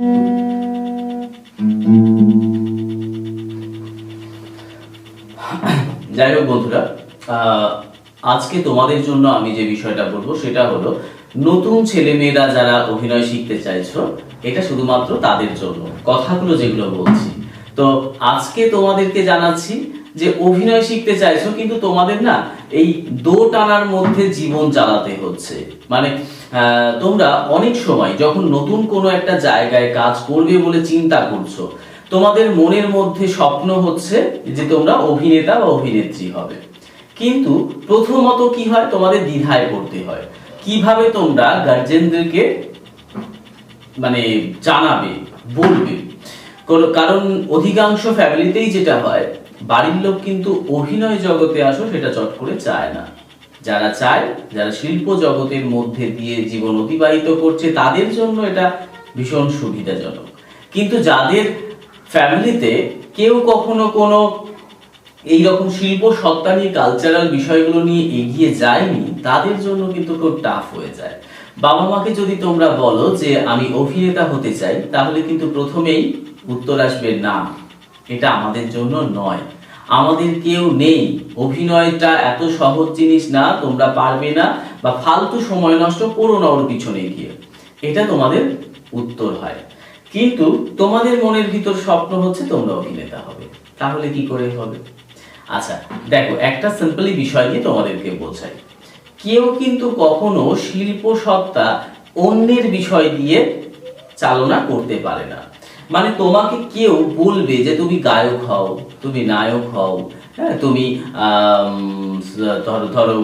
যাই হোক বন্ধুরা আজকে তোমাদের জন্য আমি যে বিষয়টা বলব সেটা হলো নতুন ছেলেমেয়েরা যারা অভিনয় শিখতে চাইছো, এটা শুধুমাত্র তাদের জন্য। কথাগুলো যেগুলো বলছি। তো আজকে তোমাদেরকে জানাচ্ছি যে অভিনয় শিখতে চাইছো, কিন্তু তোমাদের না এই দো টানার মধ্যে জীবন চালাতে হচ্ছে। মানে তোমরা অনেক সময় যখন নতুন কোনো একটা জায়গায় কাজ করবে বলে চিন্তা করছ, তোমাদের মনের মধ্যে স্বপ্ন হচ্ছে যে তোমরা অভিনেতা বা অভিনেত্রী হবে। কিন্তু প্রথমত কি হয়? তোমাদের দ্বিধায় পড়তে হয়। কীভাবে তোমরা গার্জেনদেরকে মানে জানাবে, বলবে? কারণ অধিকাংশ ফ্যামিলিতেই যেটা হয়, বাড়ির লোক কিন্তু অভিনয় জগতে আসো সেটা চট করে চায় না। যারা চায়, যারা শিল্প জগতের মধ্যে দিয়ে জীবন অতিবাহিত করছে, তাদের জন্য এটা ভীষণ সুবিধাজনক। কিন্তু যাদের ফ্যামিলিতে কেউ কখনো কোনো এই রকম শিল্প, সত্তা নিয়ে কালচারাল বিষয়গুলো নিয়ে এগিয়ে যায়নি, তাদের জন্য কিন্তু খুব টাফ হয়ে যায়। বাবা মাকে যদি তোমরা বলো যে, আমি অভিনেতা হতে চাই, তাহলে কিন্তু প্রথমেই উত্তর আসবে, না, এটা আমাদের জন্য নয়। আমাদের কেউ নেই। অভিনয়টা এত সহজ জিনিস না, তোমরা পারবে না বা ফালতু সময় নষ্ট করো না ওর পিছনে গিয়ে। এটা তোমাদের উত্তর হয়। কিন্তু তোমাদের মনের ভিতর স্বপ্ন হচ্ছে তোমরা অভিনেতা হবে। তাহলে কি করে হবে? আচ্ছা দেখো, একটা সিম্পলি বিষয় নিয়ে তোমাদেরকে বোঝাই। কেউ কিন্তু কখনো শিল্প সত্তা অন্যের বিষয় দিয়ে চালনা করতে পারে না। মানে তোমাকে কেউ বলবে যে তুমি গায়ক হও, তুমি নায়ক হও হ্যাঁ তুমি ধরো ধরো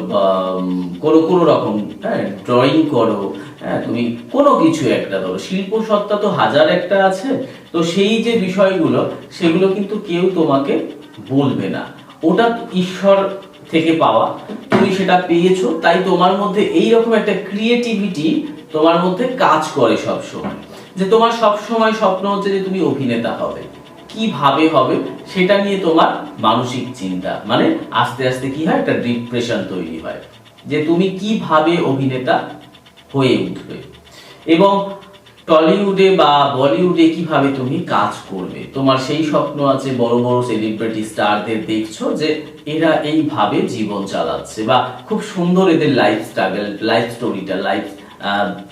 কোনো কোনো রকম হ্যাঁ ড্রয়িং করো হ্যাঁ তুমি কোনো কিছু একটা ধরো। শিল্প সত্তা তো হাজার একটা আছে, তো সেই যে বিষয়গুলো, সেগুলো কিন্তু কেউ তোমাকে বলবে না। ওটা ঈশ্বর থেকে পাওয়া, তুমি সেটা পেয়েছ, তাই তোমার মধ্যে এই রকম একটা ক্রিয়েটিভিটি তোমার মধ্যে কাজ করে সব সময় যে তোমার সব সময় স্বপ্ন হচ্ছে যে তুমি অভিনেতা হবে। কীভাবে হবে, সেটা নিয়ে তোমার মানসিক চিন্তা। মানে আস্তে আস্তে কি হয়, একটা ডিপ্রেশন তৈরি হয়। যে তুমি কীভাবে অভিনেতা হয়ে উঠবে। এবং টলিউডে বা বলিউডে কীভাবে তুমি কাজ করবে। তোমার সেই স্বপ্ন আছে, বড় বড় সেলিব্রিটি স্টারদের দেখছ যে এরা এইভাবে জীবন চালাচ্ছে বা খুব সুন্দর এদের লাইফ স্ট্রাগল লাইফ স্টোরিটা লাইফ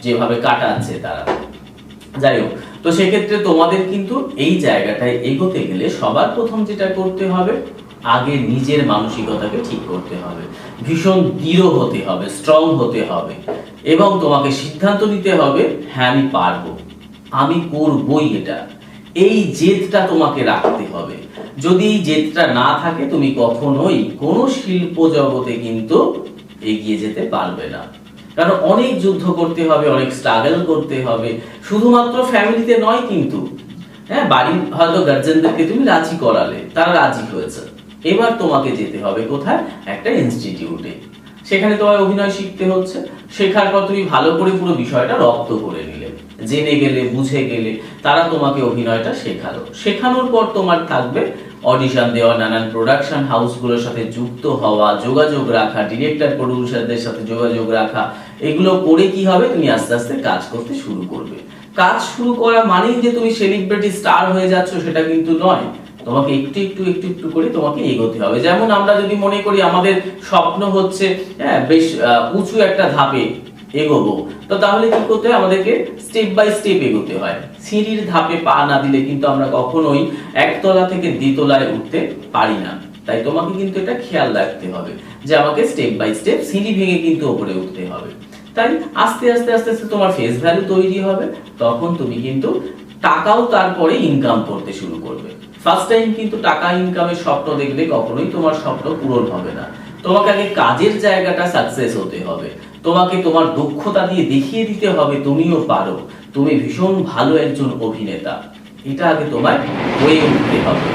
যেভাবে কাটাচ্ছে তারা। যাই হোক তো সেক্ষেত্রে তোমাদের কিন্তু এই জায়গাটায় এগোতে গেলে সবার প্রথম যেটা করতে হবে, আগে নিজের মানসিকতাকে ঠিক করতে হবে। ভীষণ দৃঢ় হতে হবে স্ট্রং হতে হবে। এবং তোমাকে সিদ্ধান্ত নিতে হবে হ্যাঁ আমি পারব, আমি করবই এটা। এই জেদটা তোমাকে রাখতে হবে। যদি এই জেদটা না থাকে, তুমি কখনোই কোনো শিল্প জগতে কিন্তু এগিয়ে যেতে পারবে না। কারণ অনেক যুদ্ধ করতে হবে, অনেক স্ট্রাগল করতে হবে। শুধুমাত্র ফ্যামিলিতে নয় কিন্তু হ্যাঁ বাড়ির হয়তো গার্জেনদেরকে তুমি রাজি করালে, তারা রাজি হয়েছে। এবার তোমাকে যেতে হবে কোথায়? একটা ইনস্টিটিউটে সেখানে তোমায় অভিনয় শিখতে হচ্ছে। শেখার পর তুমি ভালো করে পুরো বিষয়টা রপ্ত করে নিলে। জেনে গেলে, বুঝে গেলে, তারা তোমাকে অভিনয়টা শেখালো। শেখানোর পর তোমার থাকবে অডিশন দেওয়া নানান প্রোডাকশন হাউসগুলোর সাথে যুক্ত হওয়া, যোগাযোগ রাখা ডিরেক্টর প্রডিউসারদের সাথে যোগাযোগ রাখা, এগুলো করে কি হবে? তুমি আস্তে আস্তে কাজ করতে শুরু করবে। কাজ শুরু করা মানেই যে তুমি সেলিব্রিটি স্টার হয়ে যাচ্ছ সেটা কিন্তু নয়। তোমাকে একটু একটু একটু একটু করে তোমাকে এগোতে হবে। যেমন আমরা যদি মনে করি আমাদের স্বপ্ন হচ্ছে হ্যাঁ বেশ উঁচু একটা ধাপে এগোবো। তো তাহলে কি করতে হয়? আমাদেরকে স্টেপ বাই স্টেপ এগোতে হয়। সিঁড়ির ধাপে পা না দিলে কিন্তু আমরা কখনোই একতলা থেকে দ্বিতলায় উঠতে পারি না। তাই তোমাকে কিন্তু এটা খেয়াল রাখতে হবে যে আমাকে স্টেপ বাই স্টেপ সিঁড়ি ভেঙে কিন্তু উপরে উঠতে হবে। তাই আস্তে আস্তে আস্তে আস্তে তোমার ফেস ভ্যালু তৈরি হবে। তখন তুমি কিন্তু টাকাও তারপরে ইনকাম করতে শুরু করবে। ফার্স্ট টাইম কিন্তু টাকা ইনকামের স্বপ্ন দেখলে কখনোই তোমার স্বপ্ন পূরণ হবে না। তোমাকে আগে কাজের জায়গাটা সাকসেস হতে হবে। তোমাকে তোমার দক্ষতা দিয়ে দেখিয়ে দিতে হবে, তুমিও পারো। তুমি ভীষণ ভালো একজন অভিনেতা। এটা আগে তোমার হয়ে উঠতে হবে।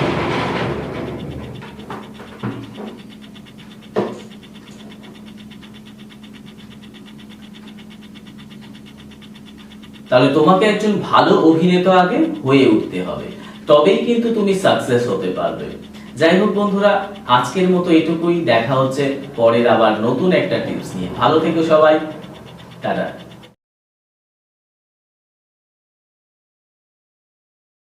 তাহলে তোমাকে একজন ভালো অভিনেতা আগে হয়ে উঠতে হবে। তবেই কিন্তু তুমি সাকসেস হতে পারবে। যাই হোক বন্ধুরা, আজকের মতো এটুকুই। দেখা হচ্ছে পরের আবার নতুন একটা টিপস নিয়ে। ভালো থেকো সবাই। টাটা।